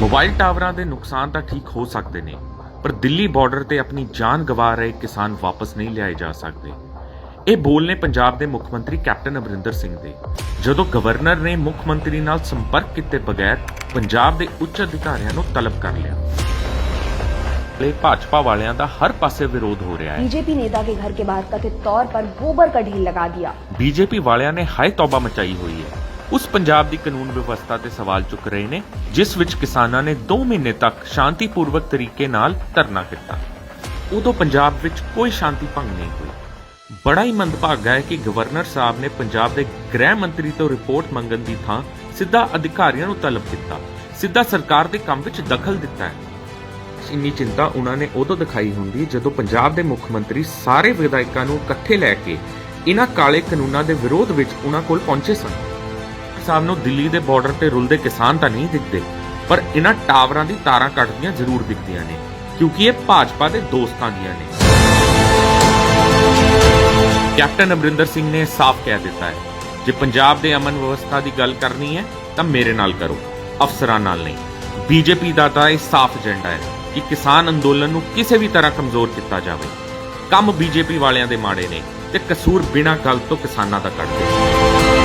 Mobile ਟਾਵਰਾਂ ਦੇ ਨੁਕਸਾਨ ਤਾਂ ਠੀਕ ਹੋ ਸਕਦੇ ਨੇ ਪਰ ਦਿੱਲੀ ਬਾਰਡਰ ਤੇ ਆਪਣੀ ਜਾਨ ਗਵਾ ਰਹੇ ਕਿਸਾਨ ਵਾਪਸ ਨਹੀਂ ਲਿਆਏ ਜਾ ਸਕਦੇ ਇਹ ਬੋਲ ਨੇ ਪੰਜਾਬ ਦੇ ਮੁੱਖ ਮੰਤਰੀ ਕੈਪਟਨ ਅਮਰਿੰਦਰ ਸਿੰਘ ਦੇ ਜਦੋਂ ਗਵਰਨਰ ਨੇ ਮੁੱਖ ਮੰਤਰੀ ਨਾਲ ਸੰਪਰਕ ਕੀਤੇ ਬਗੈਰ ਪੰਜਾਬ ਦੇ ਉੱਚ ਅਧਿਕਾਰੀਆਂ ਨੂੰ ਤਲਬ ਕਰ ਲਿਆ ਇਹ ਭਾਜਪਾ ਵਾਲਿਆਂ ਦਾ ਹਰ ਪਾਸੇ ਵਿਰੋਧ ਹੋ ਰਿਹਾ ਹੈ बीजेपी नेता के घर के बाहर कथित तौर पर गोबर का ढेर लगा दिया ਬੀਜੇਪੀ ਵਾਲਿਆਂ ਨੇ ਹਾਏ ਤੌਬਾ ਮਚਾਈ ਹੋਈ ਹੈ ਉਸ ਪੰਜਾਬ ਦੀ ਕਾਨੂੰਨ ਵਿਵਸਥਾ ਤੇ ਸਵਾਲ ਚੁੱਕ ਰਹੇ ਨੇ, ਜਿਸ ਵਿੱਚ ਕਿਸਾਨਾਂ ਨੇ 2 ਮਹੀਨੇ ਤੱਕ ਸ਼ਾਂਤੀਪੂਰਵਕ ਤਰੀਕੇ ਨਾਲ ਧਰਨਾ ਕੀਤਾ। ਉਦੋਂ ਪੰਜਾਬ ਵਿੱਚ ਕੋਈ ਸ਼ਾਂਤੀ ਭੰਗ ਨਹੀਂ ਹੋਈ। ਬੜਾ ਹੀ ਮੰਦਭਾਗਾ ਹੈ ਕਿ ਗਵਰਨਰ ਸਾਹਿਬ ਨੇ ਪੰਜਾਬ ਦੇ ਗ੍ਰਹਿ ਮੰਤਰੀ ਤੋਂ ਰਿਪੋਰਟ ਮੰਗਣ ਦੀ ਥਾਂ ਸਿੱਧਾ ਅਧਿਕਾਰੀਆਂ ਨੂੰ ਤਲਬ ਕੀਤਾ। ਸਿੱਧਾ ਸਰਕਾਰ ਦੇ ਕੰਮ ਵਿੱਚ ਦਖਲ ਦਿੱਤਾ ਹੈ। ਇੰਨੀ ਚਿੰਤਾ ਉਹਨਾਂ ਨੇ ਉਦੋਂ ਦਿਖਾਈ ਹੁੰਦੀ ਜਦੋਂ ਪੰਜਾਬ ਦੇ ਮੁੱਖ ਮੰਤਰੀ ਸਾਰੇ ਵਿਧਾਇਕਾਂ ਨੂੰ ਇਕੱਠੇ ਲੈ ਕੇ ਇਹਨਾਂ ਕਾਲੇ ਕਾਨੂੰਨਾਂ ਦੇ ਵਿਰੋਧ ਵਿੱਚ ਉਹਨਾਂ ਕੋਲ ਪਹੁੰਚੇ ਸਨ। ਸਾਹਿਬ ਨੂੰ ਦਿੱਲੀ ਦੇ ਬਾਰਡਰ ਤੇ ਰੁਲਦੇ ਕਿਸਾਨ ਤਾਂ ਨਹੀਂ ਦਿਖਦੇ, ਪਰ ਇਹਨਾਂ ਟਾਵਰਾਂ ਦੀ ਤਾਰਾਂ ਕੱਟਦੀਆਂ ਜ਼ਰੂਰ ਦਿਖਦੀਆਂ ਨੇ, ਕਿਉਂਕਿ ਇਹ ਭਾਜਪਾ ਦੇ ਦੋਸਤਾਂ ਦੀਆਂ ਨੇ। ਕੈਪਟਨ ਅਮਰਿੰਦਰ ਸਿੰਘ ਨੇ ਸਾਫ਼ ਕਹਿ ਦਿੱਤਾ ਹੈ, ਜੇ ਪੰਜਾਬ ਦੇ ਅਮਨ ਵਿਵਸਥਾ ਦੀ ਗੱਲ ਕਰਨੀ ਹੈ, ਤਾਂ ਮੇਰੇ ਨਾਲ ਕਰੋ, ਅਫਸਰਾਂ ਨਾਲ ਨਹੀਂ। ਬੀਜੇਪੀ ਦਾ ਤਾਂ ਇਹ ਸਾਫ਼ ਏਜੰਡਾ ਹੈ ਕਿ ਕਿਸਾਨ ਅੰਦੋਲਨ ਨੂੰ ਕਿਸੇ ਵੀ ਤਰ੍ਹਾਂ ਕਮਜ਼ੋਰ ਕੀਤਾ ਜਾਵੇ। ਕੰਮ ਬੀਜੇਪੀ ਵਾਲਿਆਂ ਦੇ ਮਾੜੇ ਨੇ ਤੇ ਕਸੂਰ ਬਿਨਾਂ ਗੱਲ ਤੋਂ ਕਿਸਾਨਾਂ ਦਾ ਕੱਢਦੇ